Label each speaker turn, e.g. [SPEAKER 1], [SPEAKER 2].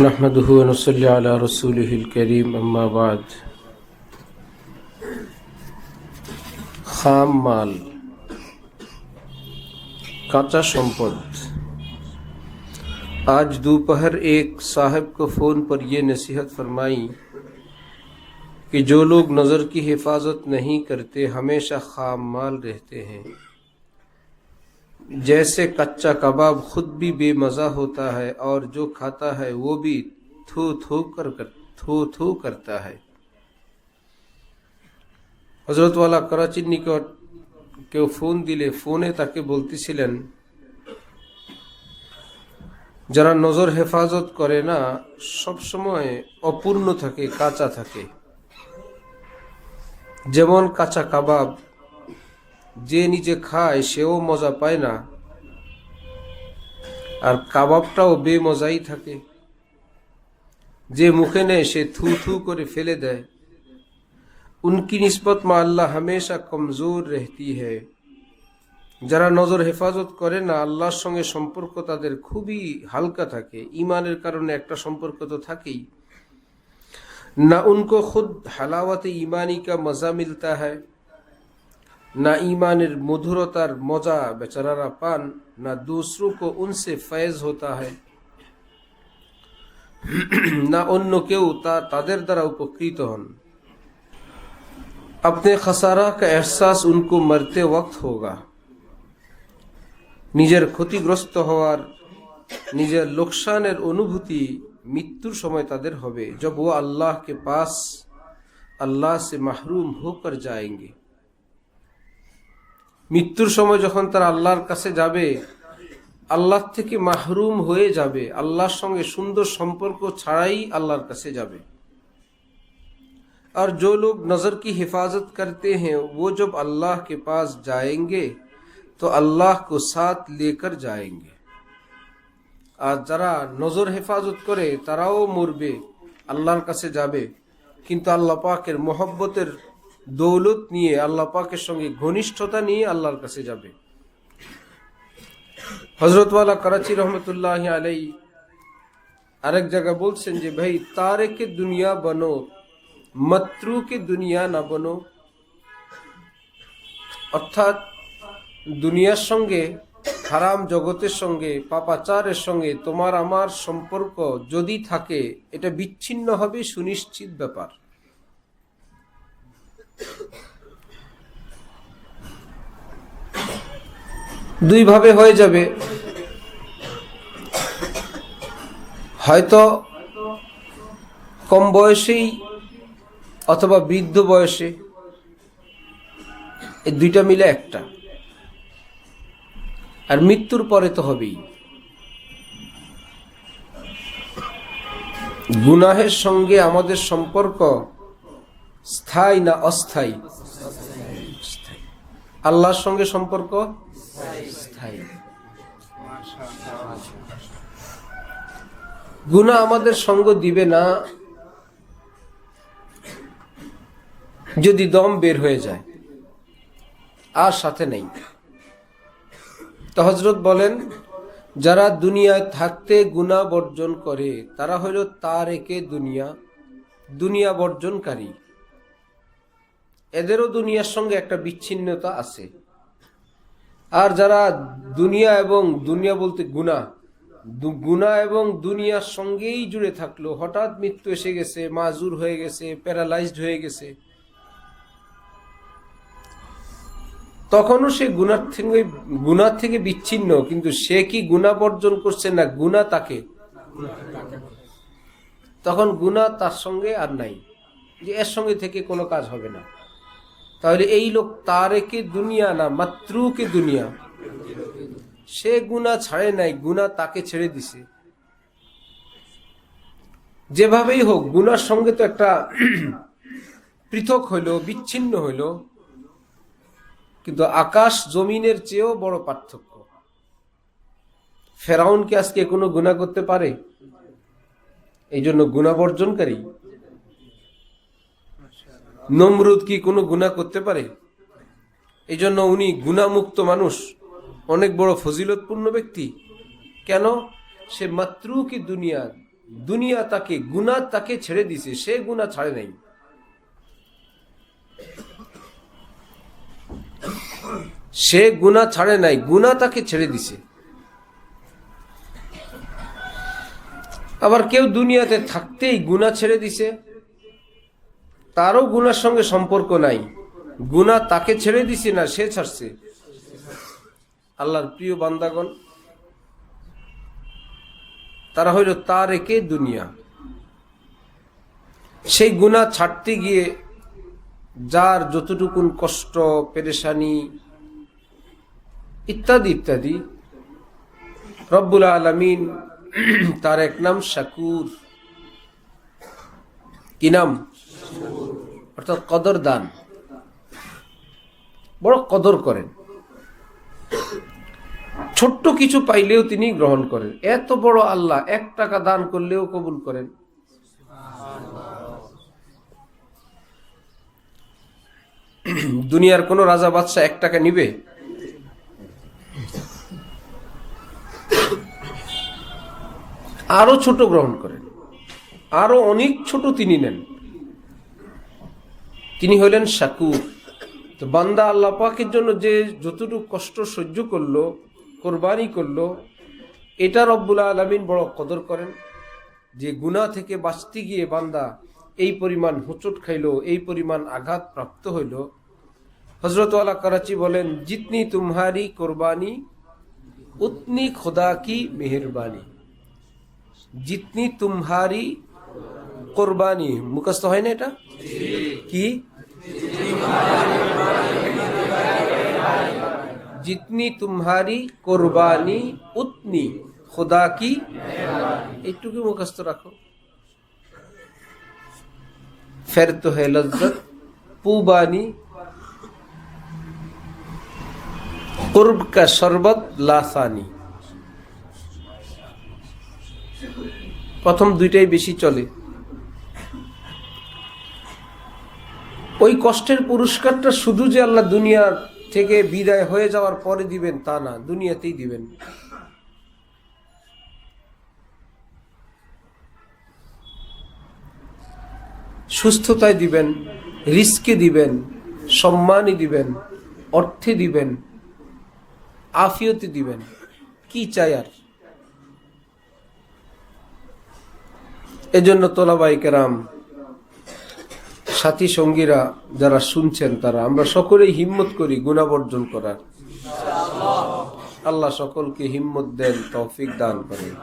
[SPEAKER 1] نحمده ونصلي على رسوله الكريم اما بعد. خام مال کاچا سمپد آج دوپہر ایک صاحب کو فون پر یہ نصیحت فرمائی کہ جو لوگ نظر کی حفاظت نہیں کرتے، ہمیشہ خام مال رہتے ہیں۔ जैसे कच्चा कबाब खुद भी बेमज़ा होता है और जो खाता है वो भी थू थू कर, कर थू थू करता है হজরতওয়ালা করাচির নিকট কেউ ফোন দিলে ফোনে তাকে বলতেছিলেন যারা নজর হেফাজত করে না সব সময় অপূর্ণ থাকে কাঁচা থাকে যেমন কাঁচা কাবাব যে নিজে খায় সেও মজা পায় না আর কাবাবটাও বেমজাই থাকে। যে মুখে নেয়, সে থু থু করে ফেলে দেয়। উনকি নিসবত মা আল্লাহ হামেশা কমজোর রেহতি হ্যায় যারা নজর হেফাজত করে না, আল্লাহর সঙ্গে সম্পর্ক তাদের খুবই হালকা থাকে। ইমানের কারণে একটা সম্পর্ক তো থাকেই। না উনকো খুদ হালাওয়াতে ইমানি কা মজা মিলতা হয় না ইমানের মধুরতার মজা বেচারারা পান না दूसरों को उनसे फैज होता है না অন্য কেউ তা তাদের দ্বারা উপকৃত হন अपने खसारा का एहसास उनको मरते वक्त होगा নিজের ক্ষতিগ্রস্ত হওয়ার নিজের লোকসানের অনুভূতি মৃত্যুর সময় তাদের হবে जब वो अल्लाह के पास अल्लाह से महरूम होकर जाएंगे মৃত্যুর সময় যখন তারা আল্লাহর কাছে যাবে আল্লাহ থেকে মাহরুম হয়ে যাবে আল্লাহর সঙ্গে সুন্দর সম্পর্ক ছাড়াই আল্লাহর কাছে যাবে और जो लोग नज़र की हिफाजत करते हैं वो जब अल्लाह के पास जाएंगे तो अल्लाह को साथ लेकर जाएंगे আর যারা নজর হেফাজত করে তারাও মরবে আল্লাহর কাছে যাবে কিন্তু আল্লাহ পাকের মোহব্বতের দৌলত নিয়ে, আল্লাহ পাকের সঙ্গে ঘনিষ্ঠতা নিয়ে আল্লাহর কাছে যাবে। হজরতওয়ালা করাচি রহমতুল্লাহ আলাই আরেক জায়গা বলছেন যে, ভাই, তারেকে দুনিয়া বনো মত্রু কে দুনিয়া না বনো। অর্থাৎ, দুনিয়ার সঙ্গে, হারাম জগতের সঙ্গে, পাপাচারের সঙ্গে তোমার আমার সম্পর্ক যদি থাকে, এটা বিচ্ছিন্ন হবে, সুনিশ্চিত ব্যাপার। দুই ভাবে হয়ে যাবে। হয়তো কম বয়সেই অথবা বৃদ্ধ বয়সে এই দুইটা মিলে একটা। আর মৃত্যুর পরে তো হবেই। গুনাহের সঙ্গে আমাদের সম্পর্ক স্থায়ী না অস্থায়ী? আল্লাহর সঙ্গে সম্পর্ক? স্থায়ী। গুনাহ আমাদের সঙ্গ দিবে না, যদি দম বের হয়ে যায়। আর সাথে নেই। তো হজরত বলেন, যারা দুনিয়ায় থাকতে গুণা বর্জন করে, তারা হইল তার একে দুনিয়া দুনিয়া বর্জনকারী। এদেরও দুনিয়ার সঙ্গে একটা বিচ্ছিন্নতা আছে। আর যারা দুনিয়া এবং দুনিয়া বলতে গুণা গুণা এবং দুনিয়ার সঙ্গেই জুড়ে থাকল, হঠাৎ মৃত্যু এসে গেছে, মাজুর হয়ে গেছে প্যারালাইজড হয়ে গেছে। তখনও সে গুনার থেকে গুনার থেকে বিচ্ছিন্ন, কিন্তু সে কি গুণা বর্জন করছে না গুণা তাকে? তখন গুণা তার সঙ্গে আর নাই। যে এর সঙ্গে থেকে কোনো কাজ হবে না। তাহলে এই লোক তারেকে দুনিয়া না মাতৃকে দুনিয়া? সে গুণা ছাড়ে নাই, গুণা তাকে ছেড়ে দিছে। যেভাবেই হোক গুনার সঙ্গে তো একটা পৃথক হইল, বিচ্ছিন্ন হইল, কিন্তু আকাশ জমিনের চেয়েও বড় পার্থক্য। ফেরাউন কি আজকে কোনো গুণা করতে পারে? এই জন্য গুণা বর্জনকারী। নমরুদ কি কোনো গুণা করতে পারে? এই জন্য উনি গুণামুক্ত মানুষ, অনেক বড় ফজিলতপূর্ণ ব্যক্তি। কেন? সে মাতৃ কি দুনিয়া দুনিয়া তাকে গুণা তাকে ছেড়ে দিছে, সে গুণা ছাড়ে নাই। সে গুণা ছাড়ে নাই গুণা তাকে ছেড়ে দিছে। আবার কেউ দুনিয়াতে থাকতেই গুণা ছেড়ে দিছে। তারও গুনার সঙ্গে সম্পর্ক নাই। গুণা তাকে ছেড়ে দিছে না, সে ছাড়ছে। আল্লাহর প্রিয় বান্দাগণ, তারা হইল তার একে দুনিয়া। সেই গুণা ছাড়তে গিয়ে যার যতটুকুন কষ্ট, পেরেশানি ইত্যাদি ইত্যাদি, রব্বুল আলমিন তার এক নাম শাকুর। কি নাম? অর্থাৎ কদর দান। বড় কদর করেন। ছোট্ট কিছু পাইলেও তিনি গ্রহণ করেন। এত বড় আল্লাহ, এক টাকা দান করলেও কবুল করেন। দুনিয়ার কোন রাজা বাদশাহ এক টাকা নিবে? আরও ছোট গ্রহণ করেন। আরও অনেক ছোট তিনি নেন। তিনি হলেন শাকুর। তো বান্দা আল্লাহ পাকের জন্য যে যতটুকু কষ্ট সহ্য করল কোরবানি করল এটা রব্বুল আলমিন বড় কদর করেন যে গুণা থেকে বাঁচতে গিয়ে বান্দা এই পরিমাণ হোঁচট খাইলো এই পরিমাণ আঘাত প্রাপ্ত হইল। হজরত আলা করাচি বলেন জিতনি তুমহারি কোরবানি উতনি খোদা কি মেহরবানি। জিতনি তুমহারি কোরবানি। মুখস্থ হয় না এটা? কি? जितनी तुम्हारी কোরবানি উতনি খোদা কি এইটুকু মুখস্থ রাখো ফের তো হে লজ্জত পুবানি কুরব কা শরবত লাসানি প্রথম দুইটাই বেশি চলে ওই কষ্টের পুরস্কারটা শুধু যে আল্লাহ দুনিয়ার থেকে বিদায় হয়ে যাওয়ার পরে দিবেন তা না, দুনিয়াতেই দিবেন। সুস্থতায় দিবেন, রিস্কে দিবেন, সম্মানই দিবেন, অর্থে দিবেন, আফিয়তে দিবেন, কি চাই আর? এজন্য তোলাবাই কেরাম সাথী সঙ্গীরা যারা শুনছেন তারা, আমরা সকলেই হিম্মত করি গুণাবর্জন করার। আল্লাহ সকলকে হিম্মত দেন, তৌফিক দান করেন।